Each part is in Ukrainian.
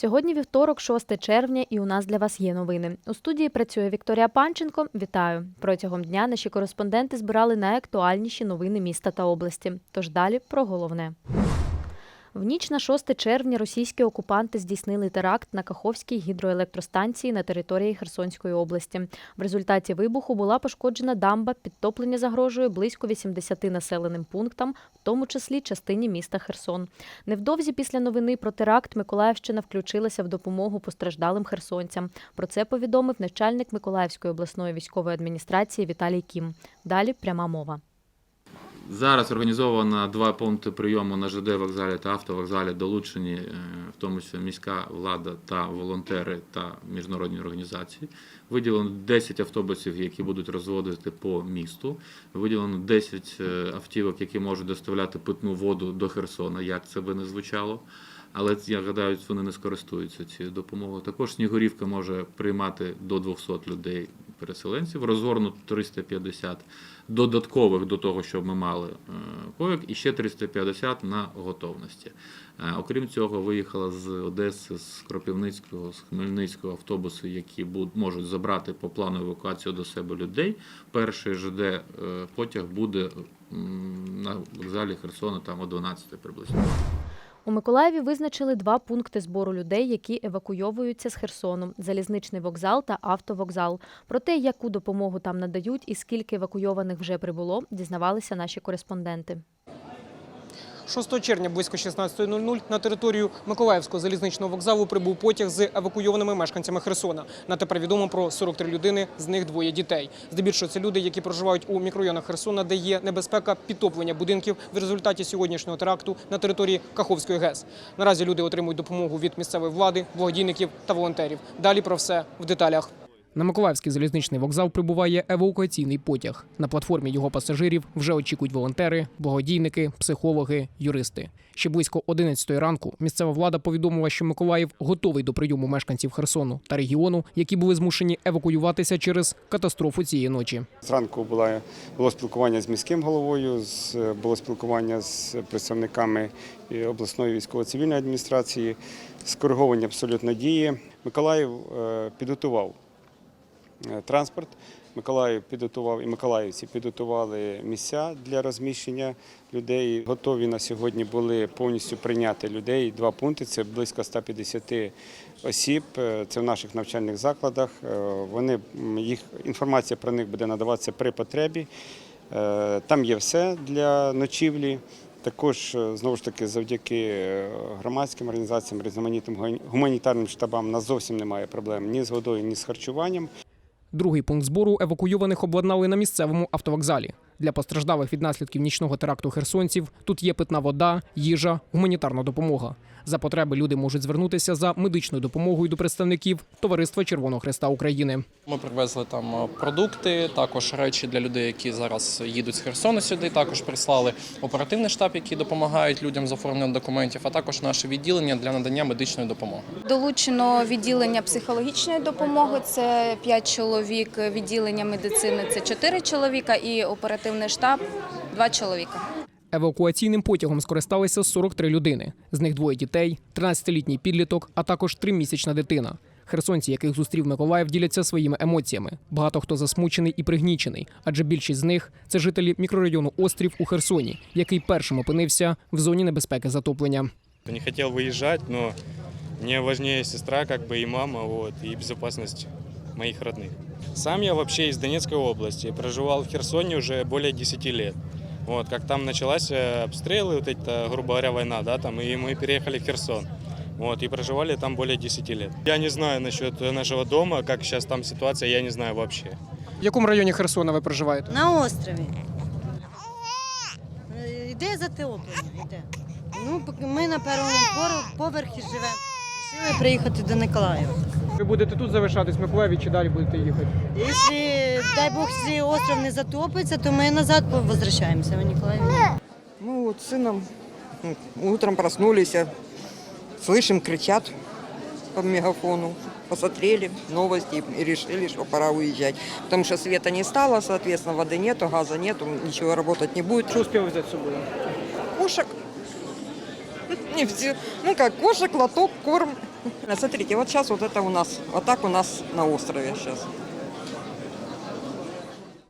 Сьогодні вівторок, 6 червня, і у нас для вас є новини. У студії працює Вікторія Панченко. Вітаю! Протягом дня наші кореспонденти збирали найактуальніші новини міста та області. Тож далі про головне. В ніч на 6 червня російські окупанти здійснили теракт на Каховській гідроелектростанції на території Херсонської області. В результаті вибуху була пошкоджена дамба, підтоплення загрожує близько 80 населеним пунктам, в тому числі частині міста Херсон. Невдовзі після новини про теракт Миколаївщина включилася в допомогу постраждалим херсонцям. Про це повідомив начальник Миколаївської обласної військової адміністрації Віталій Кім. Далі пряма мова. Зараз організовано два пункти прийому на ЖД вокзалі та автовокзалі, долучені е, в тому числі міська влада та волонтери та міжнародні організації. Виділено 10 автобусів, які будуть розводити по місту. Виділено 10 е, автівок, які можуть доставляти питну воду до Херсона, як це би не звучало. Але я гадаю, вони не скористуються цією допомогою. Також Снігурівка може приймати до 200 людей переселенців, розгорнуто 350 додаткових до того, що ми мали е, койок, і ще 350 на готовності. Е, Окрім цього, виїхала з Одеси, з Кропивницького, з Хмельницького автобуси, які можуть забрати по плану евакуацію до себе людей. Перший ЖД е, потяг буде на вокзалі Херсона там о 12 приблизно. У Миколаєві визначили два пункти збору людей, які евакуйовуються з Херсону: залізничний вокзал та автовокзал. Про те, яку допомогу там надають і скільки евакуйованих вже прибуло, дізнавалися наші кореспонденти. 6 червня близько 16.00 на територію Миколаївського залізничного вокзалу прибув потяг з евакуйованими мешканцями Херсона. На тепер відомо про 43 людини, з них двоє дітей. Здебільшого це люди, які проживають у мікрорайонах Херсона, де є небезпека підтоплення будинків в результаті сьогоднішнього теракту на території Каховської ГЕС. Наразі люди отримують допомогу від місцевої влади, благодійників та волонтерів. Далі про все в деталях. На Миколаївський залізничний вокзал прибуває евакуаційний потяг. На платформі його пасажирів вже очікують волонтери, благодійники, психологи, юристи. Ще близько 11 ранку місцева влада повідомила, що Миколаїв готовий до прийому мешканців Херсону та регіону, які були змушені евакуюватися через катастрофу цієї ночі. Зранку була, було спілкування з міським головою, з, було спілкування з представниками обласної військово-цивільної адміністрації, скориговані абсолютно дії. Миколаїв е, підготував е, транспорт. Миколаїв підготував і миколаївці підготували місця для розміщення людей. Готові на сьогодні були повністю прийняти людей. Два пункти це близько 150 осіб. Е, Це в наших навчальних закладах. Е, Вони їх інформація про них буде надаватися при потребі. Е, Там є все для ночівлі. Також е, знову ж таки завдяки е, громадським організаціям, різноманітним гуманітарним штабам нас зовсім немає проблем ні з водою, ні з харчуванням. Другий пункт збору евакуйованих обладнали на місцевому автовокзалі. Для постраждалих від наслідків нічного теракту херсонців тут є питна вода, їжа, гуманітарна допомога. За потреби люди можуть звернутися за медичною допомогою до представників Товариства Червоного Хреста України. Ми привезли там е, продукти, також речі для людей, які зараз їдуть з Херсону сюди. Також прислали оперативний штаб, який допомагають людям з оформленням документів, а також наше відділення для надання медичної допомоги. Долучено відділення психологічної допомоги. Це 5 чоловік, відділення медицини це 4 чоловіка і оперативний штаб 2 чоловіка. Евакуаційним потягом скористалися 43 людини. З них двоє дітей, 13-літній підліток, а також тримісячна дитина. Херсонці, яких зустрів Миколаїв, діляться своїми емоціями. Багато хто засмучений і пригнічений, адже більшість з них це жителі мікрорайону Острів у Херсоні, який першим опинився в зоні небезпеки затоплення. Не хотел выезжать, но мне важнее сестра, как бы и мама, вот, и безопасность моих родных. Сам я вообще из Донецкой области, проживал в Херсоне уже более 10 лет. Вот, как там началась э, обстрелы, вот это, грубо говоря, война, да, там, и мы переехали в Херсон. Вот, и проживали там более 10 лет. Я не знаю насчет нашего дома, как сейчас там ситуация, я не знаю вообще. В якому районі Херсона ви проживаєте? На острові. Е, Йде затоплення, йде. Ну, поки ми на першому пор- поверхі живемо. Вирішили приїхати до Николаєва. Ви будете тут залишатись в Миколаєві чи далі будете їхати? Якщо, дай Бог, якщо остров не затопиться, то ми назад возвращаємося в Николаїв. Мы вот с сыном м, утром проснулись, а слышим, кричат по мегафону. Посмотрели новости и решили, что пора уезжать. Потому что света не стало, соответственно, воды нету, газа нету, ничего работать не будет. Що успіли взяти з собою? Кошек. Не все. Ну как, кошек, лоток, корм Смотрите, вот сейчас вот это у нас, вот так у нас на острове сейчас.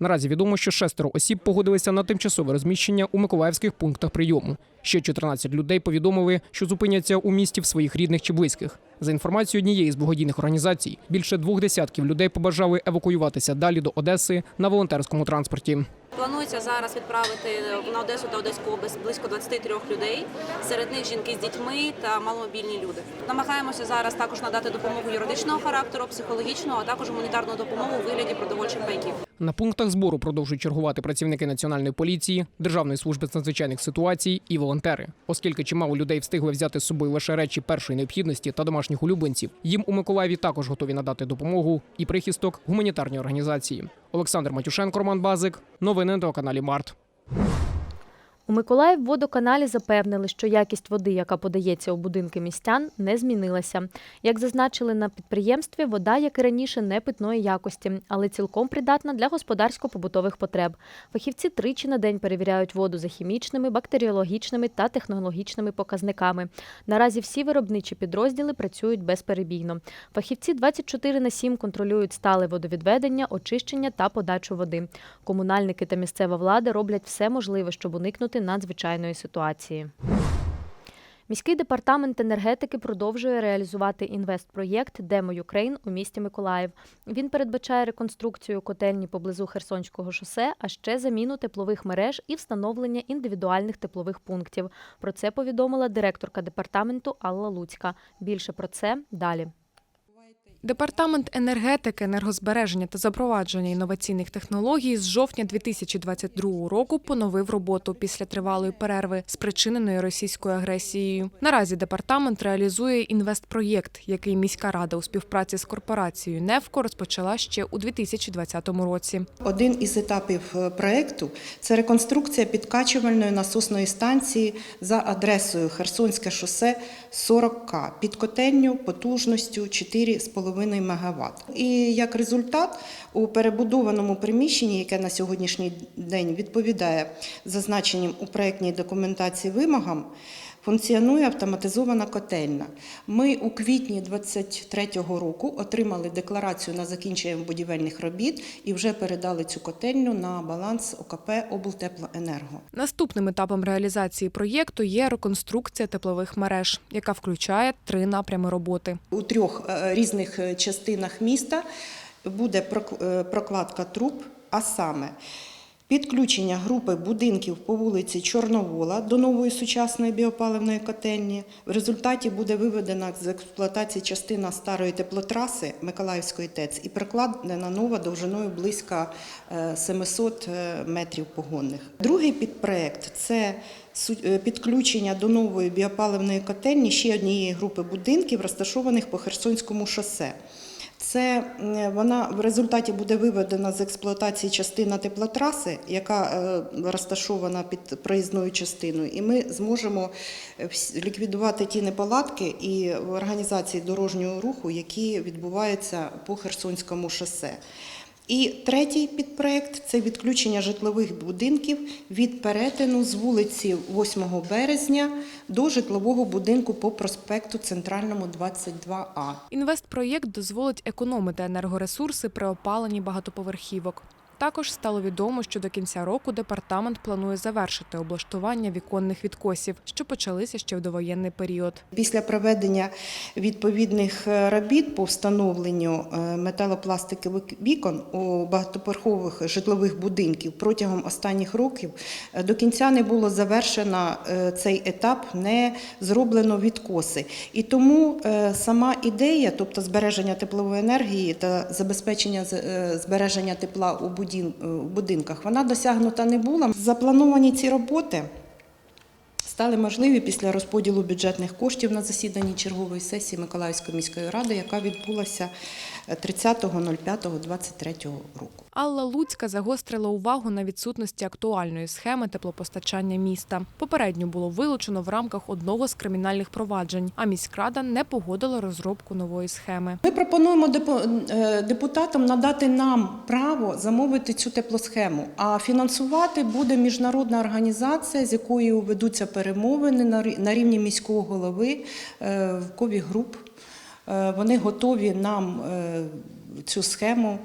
Наразі відомо, що шестеро осіб погодилися на тимчасове розміщення у миколаївських пунктах прийому. Ще 14 людей повідомили, що зупиняться у місті в своїх рідних чи близьких. За інформацією однієї з благодійних організацій, більше двох десятків людей побажали евакуюватися далі до Одеси на волонтерському транспорті. Планується зараз відправити на Одесу та Одеську область близько 23 людей. Серед них жінки з дітьми та маломобільні люди. Намагаємося зараз також надати допомогу юридичного характеру, психологічного, а також гуманітарну допомогу у вигляді продовольчих пайків. На пунктах збору продовжують чергувати працівники національної поліції, Державної служби з надзвичайних ситуацій і волонтери. Оскільки чимало людей встигли взяти з собою лише речі першої необхідності та домашніх улюбленців, їм у Миколаєві також готові надати допомогу і прихисток гуманітарні організації. Олександр Матюшенко, Роман Базик. Новини на каналі Март. У Миколаївводоканалі запевнили, що якість води, яка подається у будинки містян, не змінилася. Як зазначили на підприємстві, вода, як і раніше, не питної якості, але цілком придатна для господарсько-побутових потреб. Фахівці тричі на день перевіряють воду за хімічними, бактеріологічними та технологічними показниками. Наразі всі виробничі підрозділи працюють безперебійно. Фахівці 24 на 7 контролюють стале водовідведення, очищення та подачу води. Комунальники та місцева влада роблять все можливе, щоб уникнути надзвичайної ситуації. Міський департамент енергетики продовжує реалізувати інвестпроєкт Демо Юкрейн у місті Миколаїв. Він передбачає реконструкцію котельні поблизу Херсонського шосе, а ще заміну теплових мереж і встановлення індивідуальних теплових пунктів. Про це повідомила директорка департаменту Алла Луцька. Більше про це далі. Департамент енергетики, енергозбереження та запровадження інноваційних технологій з жовтня 2022 року поновив роботу після тривалої перерви, спричиненої російською агресією. Наразі департамент реалізує інвестпроєкт, який міська рада у співпраці з корпорацією «Невко» розпочала ще у 2020 році. Один із етапів е, проекту це реконструкція підкачувальної насосної станції за адресою Херсонське шосе 40К під котельню потужністю 4,5 МВт. І як результат у перебудованому приміщенні, яке на сьогоднішній день відповідає зазначеним у проектній документації вимогам, Функціонує автоматизована котельня. Ми у квітні 2023 року отримали декларацію на закінчення будівельних робіт і вже передали цю котельню на баланс ОКП «Облтеплоенерго». Наступним етапом реалізації проєкту є реконструкція теплових мереж, яка включає три напрями роботи. У трьох е, різних е, частинах міста буде е, прокладка труб, а саме підключення групи будинків по вулиці Чорновола до нової сучасної біопаливної котельні. В результаті буде виведена з експлуатації частина старої теплотраси Миколаївської ТЕЦ і прокладена нова довжиною близько е, 700 метрів погонних. Другий підпроект це е, підключення до нової біопаливної котельні ще однієї групи будинків, розташованих по Херсонському шосе. Це вона в результаті буде виведена з експлуатації частина теплотраси, яка е, розташована під проїзною частиною, і ми зможемо е, ліквідувати ті неполадки і в організації дорожнього руху, які відбуваються по Херсонському шосе. І третій підпроект це відключення житлових будинків від перетину з вулиці 8 березня до житлового будинку по проспекту Центральному 22А. Інвестпроєкт дозволить економити енергоресурси при опаленні багатоповерхівок. Також стало відомо, що до кінця року департамент планує завершити облаштування віконних відкосів, що почалися ще в довоєнний період. Після проведення відповідних е, робіт по встановленню е, металопластикових вікон у багатоповерхових житлових будинків протягом останніх років е, до кінця не було завершено цей етап, не зроблено відкоси. І тому сама ідея, тобто збереження теплової енергії та забезпечення збереження тепла у у будинках, вона досягнута не була. Заплановані ці роботи стали можливі після розподілу бюджетних коштів на засіданні чергової сесії Миколаївської міської ради, яка відбулася е, 30.05.23 року. Алла Луцька загострила увагу на відсутності актуальної схеми теплопостачання міста. Попередньо було вилучено в рамках одного з кримінальних проваджень, а міськрада не погодила розробку нової схеми. Ми пропонуємо е, депутатам надати нам право замовити цю теплосхему, а фінансувати буде міжнародна організація, з якою ведуться перемовини на рі- на рівні міського голови е, в кові груп. Е, Вони готові нам е, цю схему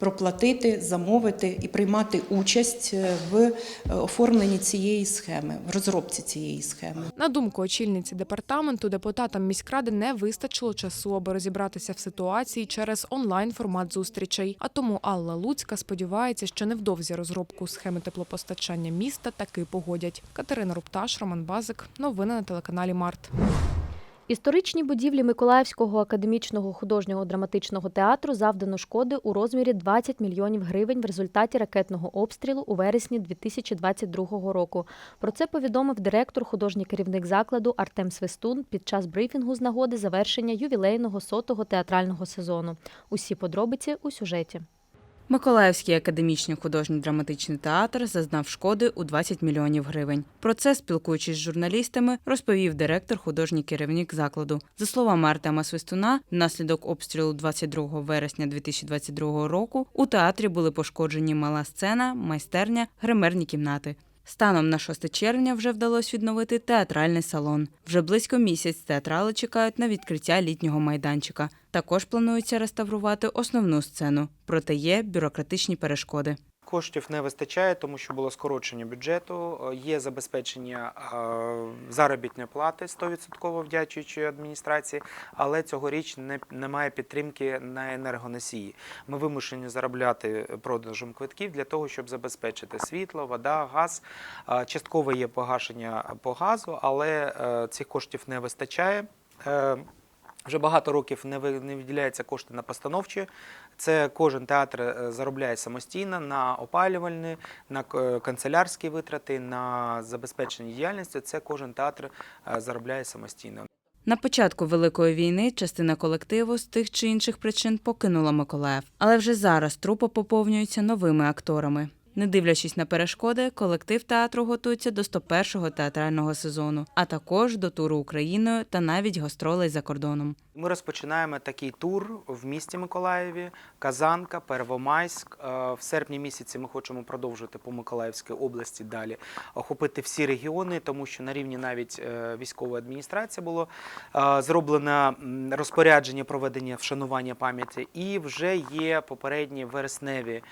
проплатити, замовити і приймати участь е, в е, оформленні цієї схеми, в розробці цієї схеми. На думку очільниці департаменту, депутатам міськради не вистачило часу, аби розібратися в ситуації через онлайн формат зустрічей. А тому Алла Луцька сподівається, що невдовзі розробку схеми теплопостачання міста таки погодять. Катерина Рупташ, Роман Базик. Новини на телеканалі Март. Історичній будівлі Миколаївського академічного художнього драматичного театру завдано шкоди у розмірі 20 мільйонів гривень в результаті ракетного обстрілу у вересні 2022 року. Про це повідомив директор, художній керівник закладу Артем Свистун під час брифінгу з нагоди завершення ювілейного сотого театрального сезону. Усі подробиці у сюжеті. Миколаївський академічний художній драматичний театр зазнав шкоди у 20 мільйонів гривень. Про це, спілкуючись з журналістами, розповів директор, художній керівник закладу. За словами Артема Свистуна, внаслідок обстрілу 22 вересня 2022 року у театрі були пошкоджені мала сцена, майстерня, гримерні кімнати. Станом на 6 червня вже вдалося відновити театральний салон. Вже близько місяць театрали чекають на відкриття літнього майданчика. Також планується реставрувати основну сцену, проте є бюрократичні перешкоди. Коштів не вистачає, тому що було скорочення бюджету. е, Є забезпечення е, заробітної плати 100% вдячуючи адміністрації, але цьогоріч не, немає підтримки на енергоносії. Ми вимушені заробляти продажем квитків для того, щоб забезпечити світло, вода, газ. Е, Частково є погашення по газу, але цих коштів не вистачає. Е, Вже багато років не виділяються кошти на постановчі. Це кожен театр е, заробляє самостійно на опалювальні, на канцелярські витрати, на забезпечення діяльності. Це кожен театр е, заробляє самостійно. На початку Великої війни частина колективу з тих чи інших причин покинула Миколаїв, але вже зараз трупа поповнюється новими акторами. Не дивлячись на перешкоди, колектив театру готується до 101-го театрального сезону, а також до туру Україною та навіть гастролей за кордоном. Ми розпочинаємо такий тур в місті Миколаєві, Казанка, Первомайськ. Е, В серпні місяці ми хочемо продовжити по Миколаївській області далі, охопити всі регіони, тому що на рівні навіть е, військової адміністрації було е, зроблено розпорядження проведення вшанування пам'яті, і вже є попередні вересневі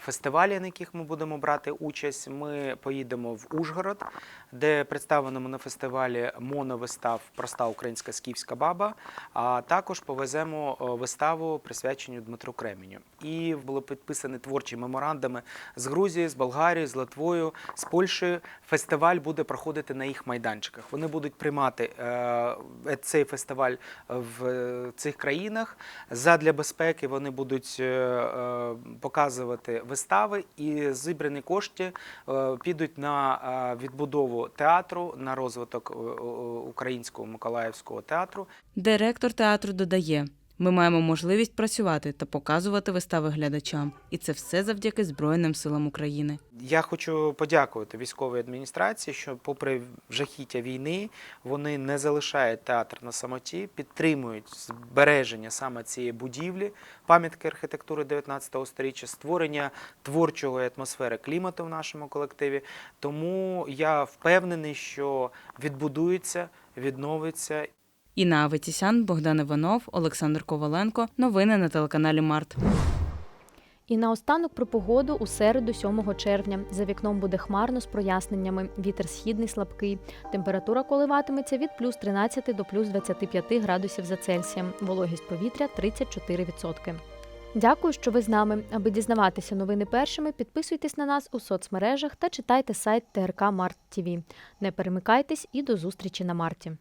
фестивалі, на яких ми будемо брати участь. Ми поїдемо в Ужгород, де представленому на фестивалі моновистав Проста українська скіфська баба. А також повеземо е, виставу присвячену Дмитру Кременю. І були підписані творчі меморандуми з Грузією, з Болгарією, з Литвою, з Польщею. Фестиваль буде проходити на їх майданчиках. Вони будуть приймати е, цей фестиваль в е, цих країнах. Задля безпеки вони будуть е, е, показувати вистави, і зібрані кошти е, підуть на е, відбудову театру, на розвиток е, українського миколаївського театру. Директор театру додає: ми маємо можливість працювати та показувати вистави глядачам, і це все завдяки Збройним силам України. Я хочу подякувати військовій адміністрації, що, попри жахіття війни, вони не залишають театр на самоті, підтримують збереження саме цієї будівлі, пам'ятки архітектури 19 століття, створення творчої атмосфери клімату в нашому колективі. Тому я впевнений, що відбудується, відновиться Інна Аветісян, Богдан Іванов, Олександр Коваленко. Новини на телеканалі Март. І наостанок про погоду у середу, 7 червня. За вікном буде хмарно з проясненнями. Вітер східний слабкий. Температура коливатиметься від плюс 13 до плюс 25 градусів за Цельсієм. Вологість повітря 34%. Дякую, що ви з нами. Аби дізнаватися новини першими, підписуйтесь на нас у соцмережах та читайте сайт ТРК Март ТВ. Не перемикайтесь і до зустрічі на марті.